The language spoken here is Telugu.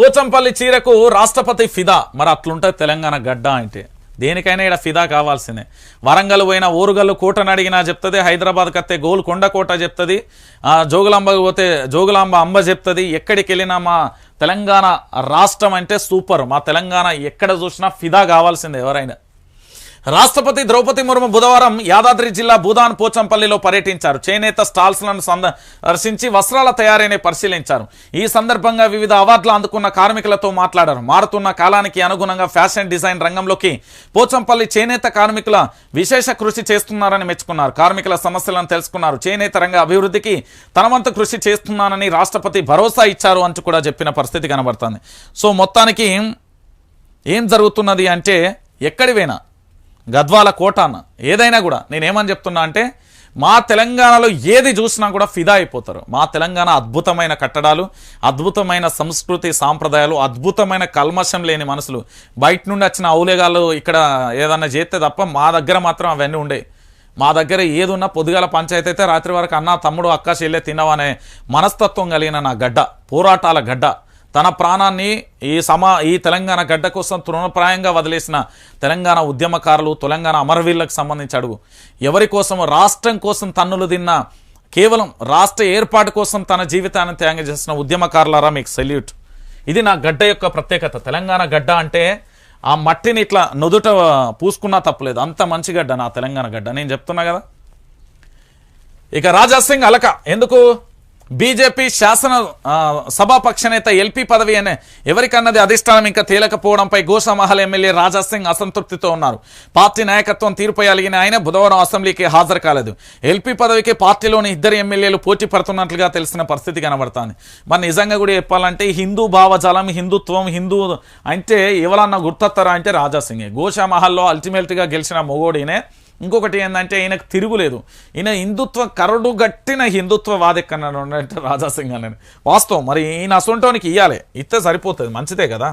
పోచంపల్లి చీరకు రాష్ట్రపతి ఫిదా. మరి అట్లుంటుంది తెలంగాణ గడ్డ అంటే. దేనికైనా ఇక్కడ ఫిదా కావాల్సిందే. వరంగల్ పోయిన ఓరుగల్లు కోటను అడిగినా చెప్తుంది హైదరాబాద్కి వస్తే గోల్కొండ కోట చెప్తుంది ఆ, జోగులాంబకి పోతే జోగులాంబ అంబ చెప్తుంది ఎక్కడికి వెళ్ళినా మా తెలంగాణ రాష్ట్రం అంటే సూపర్. మా తెలంగాణ ఎక్కడ చూసినా ఫిదా కావాల్సిందే ఎవరైనా. రాష్ట్రపతి ద్రౌపది ముర్ము బుధవారం యాదాద్రి జిల్లా భూదాన్ పోచంపల్లిలో పర్యటించారు. చేనేత స్టాల్స్లను సందర్శించి వస్త్రాల తయారీని పరిశీలించారు. ఈ సందర్భంగా వివిధ అవార్డులు అందుకున్న కార్మికులతో మాట్లాడారు. మారుతున్న కాలానికి అనుగుణంగా ఫ్యాషన్ డిజైన్ రంగంలోకి పోచంపల్లి చేనేత కార్మికుల విశేష కృషి చేస్తున్నారని మెచ్చుకున్నారు. కార్మికుల సమస్యలను తెలుసుకున్నారు. చేనేత రంగ అభివృద్ధికి తనవంతు కృషి చేస్తున్నానని రాష్ట్రపతి భరోసా ఇచ్చారు అంటూ కూడా చెప్పిన పరిస్థితి కనబడుతుంది. సో మొత్తానికి ఏం జరుగుతున్నది అంటే ఎక్కడివైనా గద్వాల కోట అన్న ఏదైనా కూడా. నేనేమని చెప్తున్నా అంటే మా తెలంగాణలో ఏది చూసినా కూడా ఫిదా అయిపోతారు. మా తెలంగాణ అద్భుతమైన కట్టడాలు అద్భుతమైన సంస్కృతి సాంప్రదాయాలు అద్భుతమైన కల్మషం లేని మనసులు. బయట నుండి వచ్చిన ఔలేగాలు ఇక్కడ ఏదన్నా చేస్తే తప్ప మా దగ్గర మాత్రం అవన్నీ ఉండే. మా దగ్గర ఏది ఉన్నా పొద్దుగాల పంచాయతీ అయితే రాత్రి వరకు అన్న తమ్ముడు అక్క చెల్లె తినవనే మనస్తత్వం కలిగిన నా గడ్డ పోరాటాల గడ్డ. తన ప్రాణాన్ని ఈ సమా ఈ తెలంగాణ గడ్డ కోసం తృణప్రాయంగా వదిలేసిన తెలంగాణ ఉద్యమకారులు తెలంగాణ అమరవీరులకు సంబంధించి అడుగు. ఎవరి కోసం రాష్ట్రం కోసం తన్నులు తిన్న కేవలం రాష్ట్ర ఏర్పాటు కోసం తన జీవితాన్ని త్యాగం చేసిన ఉద్యమకారులారా మీకు సెల్యూట్. ఇది నా గడ్డ యొక్క ప్రత్యేకత. తెలంగాణ గడ్డ అంటే ఆ మట్టిని ఇట్లా నుదుట పూసుకున్నా తప్పలేదు. అంత మంచి గడ్డ నా తెలంగాణ గడ్డ. నేను చెప్తున్నా కదా? ఇక రాజాసింగ్ అలక. ఎందుకు? బీజేపీ శాసన సభాపక్ష నేత ఎల్పీ పదవి అనే ఎవరికన్నది అధిష్టానం ఇంకా తేలకపోవడంపై గోషామహల్ ఎమ్మెల్యే రాజా సింగ్ అసంతృప్తితో ఉన్నారు. పార్టీ నాయకత్వం తీరుపై అలిగిన ఆయన బుధవారం అసెంబ్లీకి హాజరు కాలేదు. ఎల్పీ పదవికి పార్టీలోని ఇద్దరు ఎమ్మెల్యేలు పోటీ పడుతున్నట్లుగా తెలిసిన పరిస్థితి కనబడుతుంది. మరి నిజంగా కూడా చెప్పాలంటే హిందూ భావజాలం హిందుత్వం హిందూ అంటే ఎవరన్నా గుర్తొస్తారా అంటే రాజా సింగే. గోషామహల్లో అల్టిమేట్గా గెలిచిన మొగోడినే ఇంకొకటి ఏంటంటే ఈయనకు తిరుగులేదు ఈయన హిందుత్వ కరడు గట్టిన హిందుత్వవాది కన్నా అంటే రాజాసింగ్ అని వాస్తవం. మరి ఈయన అసొంటోనికి ఇవ్వాలి ఇస్తే సరిపోతుంది. మంచిదే కదా.